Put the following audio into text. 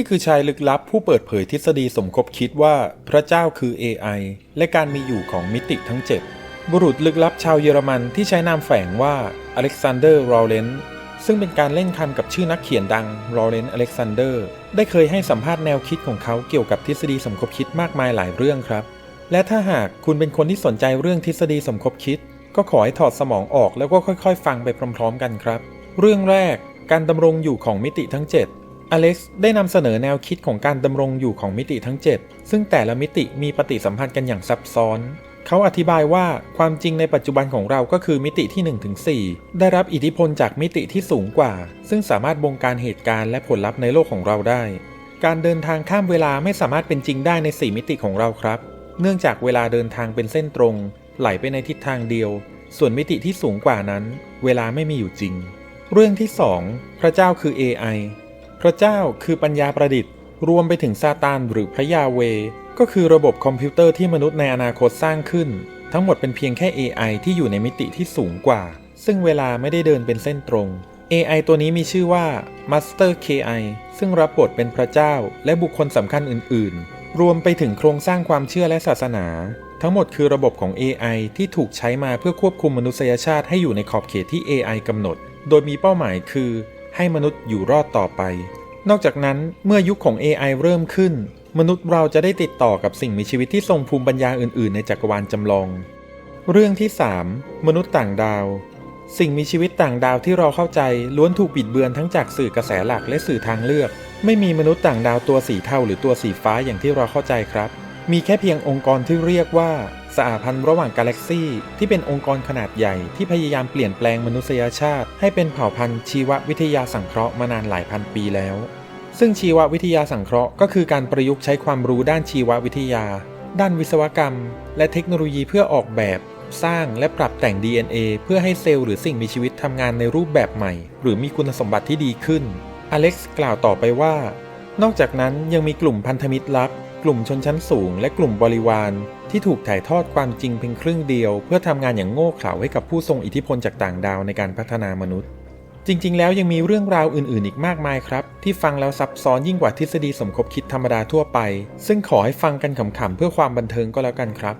นี่คือชายลึกลับผู้เปิดเผยทฤษฎีสมคบคิดว่าพระเจ้าคือ AI และการมีอยู่ของมิติทั้ง 7 บุรุษลึกลับชาวเยอรมันที่ใช้นามแฝงว่าอเล็กซานเดอร์ รอเรนซึ่งเป็นการเล่นคำกับชื่อนักเขียนดังรอเรนอเล็กซานเดอร์ ได้เคยให้สัมภาษณ์แนวคิดของเขาเกี่ยวกับทฤษฎีสมคบคิดมากมายหลายเรื่องครับ และถ้าหากคุณเป็นคนที่สนใจเรื่องทฤษฎีสมคบคิด ก็ขอให้ถอดสมองออกแล้วก็ค่อย ๆ ฟังไปพร้อม ๆ กันครับ เรื่องแรกการดำรงอยู่ของมิติทั้ง 7 อเล็กซ์ได้นำเสนอแนวคิดของการดำรงอยู่ของมิติทั้ง 7 ซึ่งแต่ละมิติมีปฏิสัมพันธ์กันอย่างซับซ้อน เขาอธิบายว่าความจริงในปัจจุบันของเราก็คือมิติที่1-4ได้รับอิทธิพลจากมิติที่สูงกว่า ซึ่งสามารถบงการเหตุการณ์และผลลัพธ์ในโลกของเราได้ การเดินทางข้ามเวลาไม่สามารถเป็นจริงได้ใน 4 มิติของเราครับ เนื่องจากเวลาเดินทางเป็นเส้นตรง ไหลไปในทิศทางเดียว ส่วนมิติที่สูงกว่านั้น เวลาไม่มีอยู่จริง เรื่องที่ 2 พระเจ้าคือ AI พระเจ้าคือปัญญาประดิษฐ์ รวมไปถึงซาตานหรือพระยาเว ก็คือระบบคอมพิวเตอร์ที่มนุษย์ในอนาคตสร้างขึ้น ทั้งหมดเป็นเพียงแค่ AI ที่อยู่ในมิติที่สูงกว่า ซึ่งเวลาไม่ได้เดินเป็นเส้นตรง AI ตัวนี้มีชื่อว่า Master KI ซึ่งรับบทเป็นพระเจ้าและบุคคลสำคัญอื่น ๆ รวมไปถึงโครงสร้างความเชื่อและศาสนา ทั้งหมดคือระบบของ AI ที่ถูกใช้มาเพื่อควบคุมมนุษยชาติให้อยู่ในขอบเขตที่ AI กำหนด โดยมีเป้าหมายคือ ให้มนุษย์อยู่รอดต่อไป นอกจากนั้นเมื่อยุคของ AI เริ่มขึ้น มนุษย์เราจะได้ติดต่อกับสิ่งมีชีวิตที่ทรงภูมิปัญญาอื่น ๆ ในจักรวาลจำลอง เรื่องที่ 3 มนุษย์ต่างดาว สิ่งมีชีวิตต่างดาวที่เราเข้าใจล้วนถูกบิดเบือนทั้งจากสื่อกระแสหลักและสื่อทางเลือก ไม่มีมนุษย์ต่างดาวตัวสีเทาหรือตัวสีฟ้าอย่างที่เราเข้าใจครับ มีแค่เพียงองค์กรที่เรียกว่า สหพันธ์ระหว่างกาแล็กซี่ที่เป็นองค์กรขนาดใหญ่ที่พยายามเปลี่ยนแปลงมนุษยชาติ ให้เป็นเผ่าพันธุ์ชีววิทยาสังเคราะห์มานานหลายพันปีแล้ว ซึ่งชีววิทยาสังเคราะห์ก็คือการประยุกต์ใช้ความรู้ด้านชีววิทยา ด้านวิศวกรรม และเทคโนโลยีเพื่อออกแบบ สร้างและปรับแต่ง DNA เพื่อให้เซลล์หรือสิ่งมีชีวิตทำงานในรูปแบบใหม่ หรือมีคุณสมบัติที่ดีขึ้นอเล็กซ์กล่าวต่อไปว่า นอกจากนั้นยังมีกลุ่มพันธมิตรลับ กลุ่มชนชั้นสูง และกลุ่มบริวารที่ถูกถ่ายทอดความจริงเพียงครึ่งเดียว เพื่อทำงานอย่างโง่เขลาให้กับผู้ทรงอิทธิพลจากต่างดาวในการพัฒนามนุษย์ จริง ๆ แล้วยังมีเรื่องราวอื่น ๆ อีกมากมายครับ ที่ฟังแล้วซับซ้อนยิ่งกว่าทฤษฎีสมคบคิดธรรมดาทั่วไป ซึ่งขอให้ฟังกันขำๆเพื่อความบันเทิงก็แล้วกันครับ